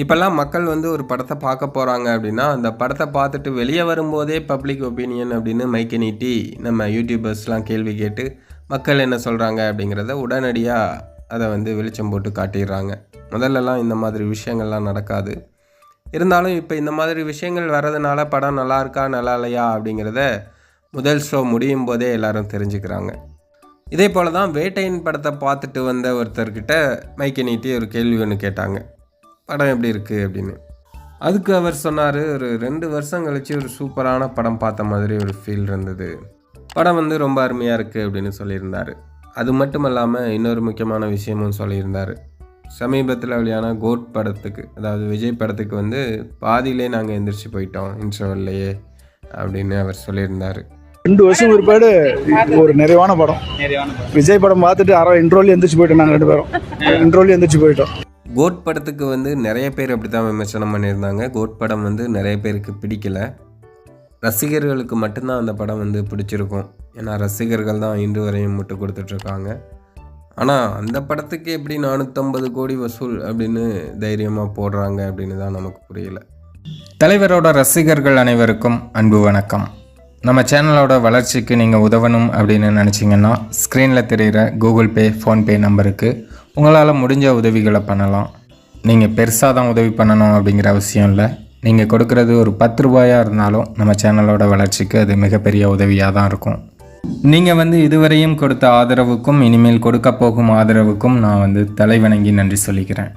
இப்போல்லாம் மக்கள் வந்து ஒரு படத்தை பார்க்க போகிறாங்க அப்படின்னா அந்த படத்தை பார்த்துட்டு வெளியே வரும்போதே பப்ளிக் ஒப்பீனியன் அப்படின்னு மைக்கை நீட்டி நம்ம யூடியூபர்ஸ்லாம் கேள்வி கேட்டு மக்கள் என்ன சொல்கிறாங்க அப்படிங்கிறத உடனடியாக அதை வந்து வெளிச்சம் போட்டு காட்டிடுறாங்க. முதல்லலாம் இந்த மாதிரி விஷயங்கள்லாம் நடக்காது. இருந்தாலும் இப்போ இந்த மாதிரி விஷயங்கள் வர்றதுனால படம் நல்லா இருக்கா நல்லா இல்லையா அப்படிங்கிறத முதல் ஷோ முடியும் போதே எல்லாரும் தெரிஞ்சுக்கிறாங்க. இதே போல் தான் வேட்டையின் படத்தை பார்த்துட்டு வந்த ஒருத்தர்கிட்ட மைக்கை நீட்டி ஒரு கேள்வி ஒன்று கேட்டாங்க. படம் எப்படி இருக்குது அப்படின்னு. அதுக்கு அவர் சொன்னார் ஒரு ரெண்டு வருஷம் கழித்து ஒரு சூப்பரான படம் பார்த்த மாதிரி ஒரு ஃபீல் இருந்தது. படம் வந்து ரொம்ப அருமையாக இருக்குது அப்படின்னு சொல்லியிருந்தார். அது மட்டும் இல்லாமல் இன்னொரு முக்கியமான விஷயமும் சொல்லியிருந்தார். சமீபத்தில் வெளியான கோட் படத்துக்கு அதாவது விஜய் படத்துக்கு வந்து பாதியிலே நாங்கள் எந்திரிச்சு போயிட்டோம் இன்டர்வல்லையே அப்படின்னு அவர் சொல்லியிருந்தார். ரெண்டு வருஷம் பிற்பாடு ஒரு நிறைவான படம். நிறைவான படம். விஜய் படம் பார்த்துட்டு அரை இன்ட்ரோலி எந்திரிச்சு போயிட்டோம் நாங்கள் ரெண்டு பேரும். இன்ட்ரோலி எந்திரிச்சு போயிட்டோம். கோட் படத்துக்கு வந்து நிறைய பேர் அப்படி தான் விமர்சனம் பண்ணியிருந்தாங்க. கோட் படம் வந்து நிறைய பேருக்கு பிடிக்கல. ரசிகர்களுக்கு மட்டும்தான் அந்த படம் வந்து பிடிச்சிருக்கும். ஏன்னா ரசிகர்கள் தான் இன்று வரையும் முட்டு கொடுத்துட்ருக்காங்க. ஆனால் அந்த படத்துக்கு எப்படி நானூற்றம்பது கோடி வசூல் அப்படின்னு தைரியமாக போடுறாங்க அப்படின்னு தான் நமக்கு புரியல. தலைவரோட ரசிகர்கள் அனைவருக்கும் அன்பு வணக்கம். நம்ம சேனலோட வளர்ச்சிக்கு நீங்கள் உதவணும் அப்படின்னு நினச்சிங்கன்னா ஸ்க்ரீனில் தெரிகிற கூகுள் பே ஃபோன்பே நம்பருக்கு உங்களால் முடிஞ்ச உதவிகளை பண்ணலாம். நீங்கள் பெருசாக தான் உதவி பண்ணணும் அப்படிங்கிற அவசியம் இல்லை. நீங்கள் கொடுக்குறது ஒரு பத்து ரூபாயாக இருந்தாலும் நம்ம சேனலோட வளர்ச்சிக்கு அது மிகப்பெரிய உதவியாக தான் இருக்கும். நீங்கள் வந்து இதுவரையும் கொடுத்த ஆதரவுக்கும் இனிமேல் கொடுக்க போகும் ஆதரவுக்கும் நான் வந்து தலைவணங்கி நன்றி சொல்லிக்கிறேன்.